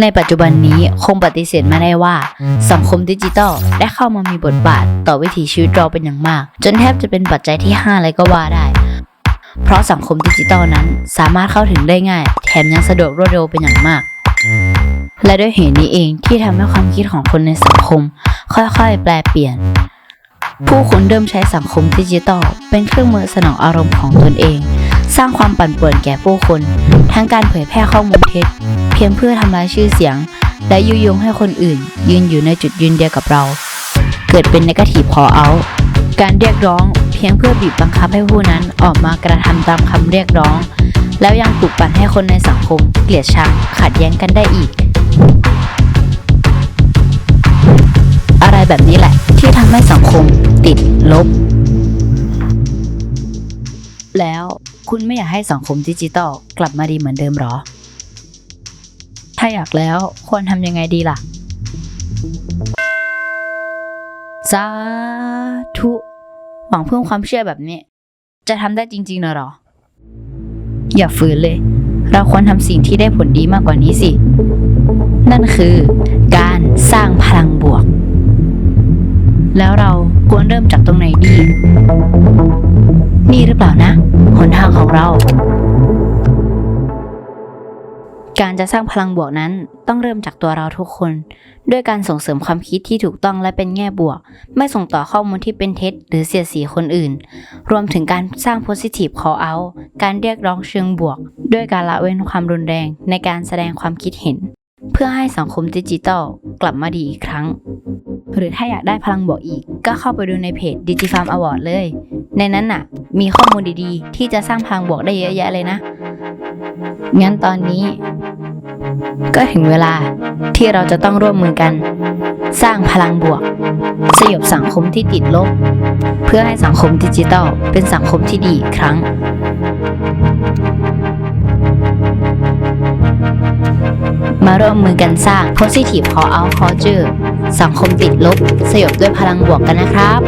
ในปัจจุบันนี้คงปฏิเสธไม่ได้ว่า สังคมดิจิทัลได้เข้ามามีบทบาทต่อวิถีชีวิตเราเป็นอย่างมาก จนแทบจะเป็นปัจจัยที่ 5 เลยก็ว่าได้ เพราะสังคมดิจิทัลนั้นสามารถเข้าถึงได้ง่าย แถมยังสะดวกรวดเร็วเป็นอย่างมาก และด้วยเหตุนี้เองที่ทำให้ความคิดของคนในสังคม ค่อยๆ แปลเปลี่ยน ผู้คนเริ่มใช้สังคมดิจิทัลเป็นเครื่องมือสนองอารมณ์ของตนเอง สร้างความปั่นป่วนแก่ผู้คน ทั้งการเผยแพร่ข้อมูลเท็จ เพียงเพื่อทำลายชื่อเสียง และยุยงให้คนอื่น ยืนอยู่ในจุดยืนเดียวกับเรา เกิดเป็นนกาทีฟพอเอาการเรียกร้อง เพียงเพื่อบีบบังคับให้ผู้นั้นออกมากระทำตามคำเรียกร้อง แล้วยังปลุกปั่นให้คนในสังคม เกลียดชังขัดแย้งกันได้อีก อะไรแบบนี้แหละ ที่ทำให้สังคมติดลบแล้ว คุณไม่อยากให้สังคมดิจิตอลกลับมาดีเหมือนเดิมหรอ ถ้าอยากแล้วควรทำยังไงดีล่ะสาธุหวังเพิ่มความเชื่อแบบนี้ จะทำได้จริงๆนะหรอ อย่าฝืนเลย เราควรทำสิ่งที่ได้ผลดีมากกว่านี้สิ นั่นคือการสร้างพลังบวก แล้วเราควรเริ่มจากตรงไหนดี นี่หรือเปล่านะ หนทางของเรา การจะสร้างพลังบวกนั้นต้องเริ่มจากตัวเราทุกคน ด้วยการส่งเสริมความคิดที่ถูกต้องและเป็นแง่บวก ไม่ส่งต่อข้อมูลที่เป็นเท็จ หรือเสียสีคนอื่น รวมถึงการสร้าง positive call out การเรียกร้องเชิงบวก ด้วยการละเว้นความรุนแรงในการแสดงความคิดเห็น เพื่อให้สังคมดิจิทัลกลับมาดีอีกครั้ง หรือถ้าอยากได้พลังบวกอีก ก็เข้าไปดูในเพจ DigiFarm Award เลย ในนั้นน่ะ มีข้อมูลดีๆ ที่จะสร้างพลังบวกได้เยอะแยะเลยนะ งั้นตอนนี้ ก็ถึงเวลาที่เราจะต้องร่วมมือกัน สร้างพลังบวก สยบสังคมที่ติดลบ เพื่อให้สังคมดิจิทัลเป็นสังคมที่ดีอีกครั้งมาร่วมมือกันสร้าง positive call out culture สังคมติดลบ สยบด้วยพลังบวกกันนะครับ